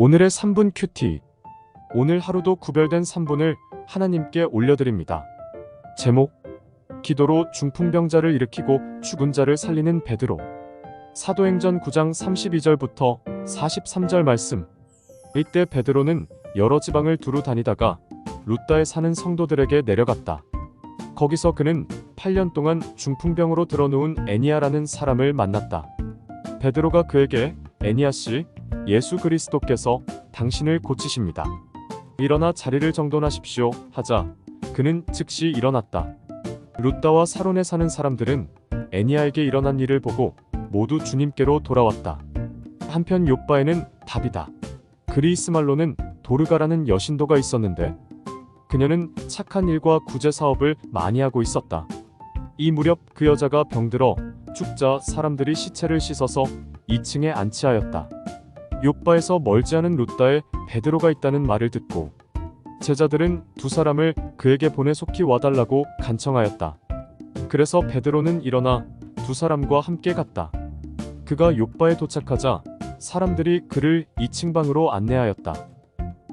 오늘의 3분 큐티. 오늘 하루도 구별된 3분을 하나님께 올려드립니다. 제목 기도로 중풍병자를 일으키고 죽은 자를 살리는 베드로. 사도행전 9장 32절부터 43절 말씀. 이때 베드로는 여러 지방을 두루 다니다가 루다에 사는 성도들에게 내려갔다. 거기서 그는 8년 동안 중풍병으로 들어누운 애니아라는 사람을 만났다. 베드로가 그에게 애니아 씨, 예수 그리스도께서 당신을 고치십니다. 일어나 자리를 정돈하십시오 하자 그는 즉시 일어났다. 루다와 사론에 사는 사람들은 애니아에게 일어난 일을 보고 모두 주님께로 돌아왔다. 한편 요바에는 답이다. 그리스 말로는 도르가라는 여신도가 있었는데 그녀는 착한 일과 구제 사업을 많이 하고 있었다. 이 무렵 그 여자가 병들어 죽자 사람들이 시체를 씻어서 2층에 안치하였다. 요바에서 멀지 않은 루다에 베드로가 있다는 말을 듣고 제자들은 두 사람을 그에게 보내 속히 와달라고 간청하였다. 그래서 베드로는 일어나 두 사람과 함께 갔다. 그가 요바에 도착하자 사람들이 그를 2층 방으로 안내하였다.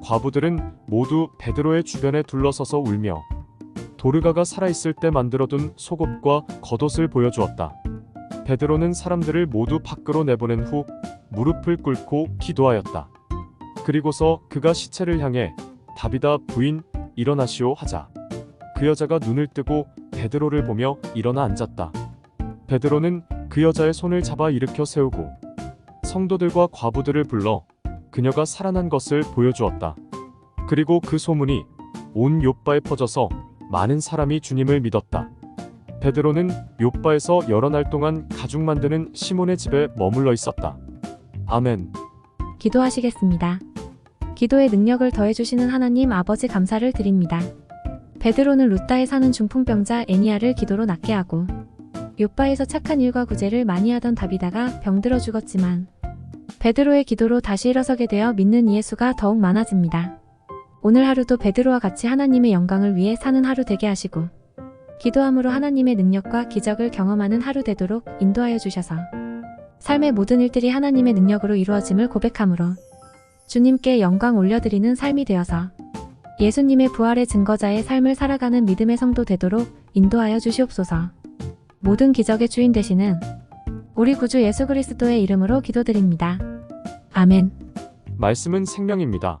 과부들은 모두 베드로의 주변에 둘러서서 울며 도르가가 살아있을 때 만들어둔 속옷과 겉옷을 보여주었다. 베드로는 사람들을 모두 밖으로 내보낸 후 무릎을 꿇고 기도하였다. 그리고서 그가 시체를 향해 다비다 부인 일어나시오 하자 그 여자가 눈을 뜨고 베드로를 보며 일어나 앉았다. 베드로는 그 여자의 손을 잡아 일으켜 세우고 성도들과 과부들을 불러 그녀가 살아난 것을 보여주었다. 그리고 그 소문이 온 요바에 퍼져서 많은 사람이 주님을 믿었다. 베드로는 요바에서 여러 날 동안 가죽 만드는 시몬의 집에 머물러 있었다. 아멘. 기도하시겠습니다. 기도의 능력을 더해주시는 하나님 아버지 감사를 드립니다. 베드로는 루따에 사는 중풍병자 애니아를 기도로 낫게 하고 요바에서 착한 일과 구제를 많이 하던 다비다가 병들어 죽었지만 베드로의 기도로 다시 일어서게 되어 믿는 예수가 더욱 많아집니다. 오늘 하루도 베드로와 같이 하나님의 영광을 위해 사는 하루 되게 하시고 기도함으로 하나님의 능력과 기적을 경험하는 하루 되도록 인도하여 주셔서 삶의 모든 일들이 하나님의 능력으로 이루어짐을 고백함으로 주님께 영광 올려드리는 삶이 되어서 예수님의 부활의 증거자의 삶을 살아가는 믿음의 성도 되도록 인도하여 주시옵소서. 모든 기적의 주인 되시는 우리 구주 예수 그리스도의 이름으로 기도드립니다. 아멘. 말씀은 생명입니다.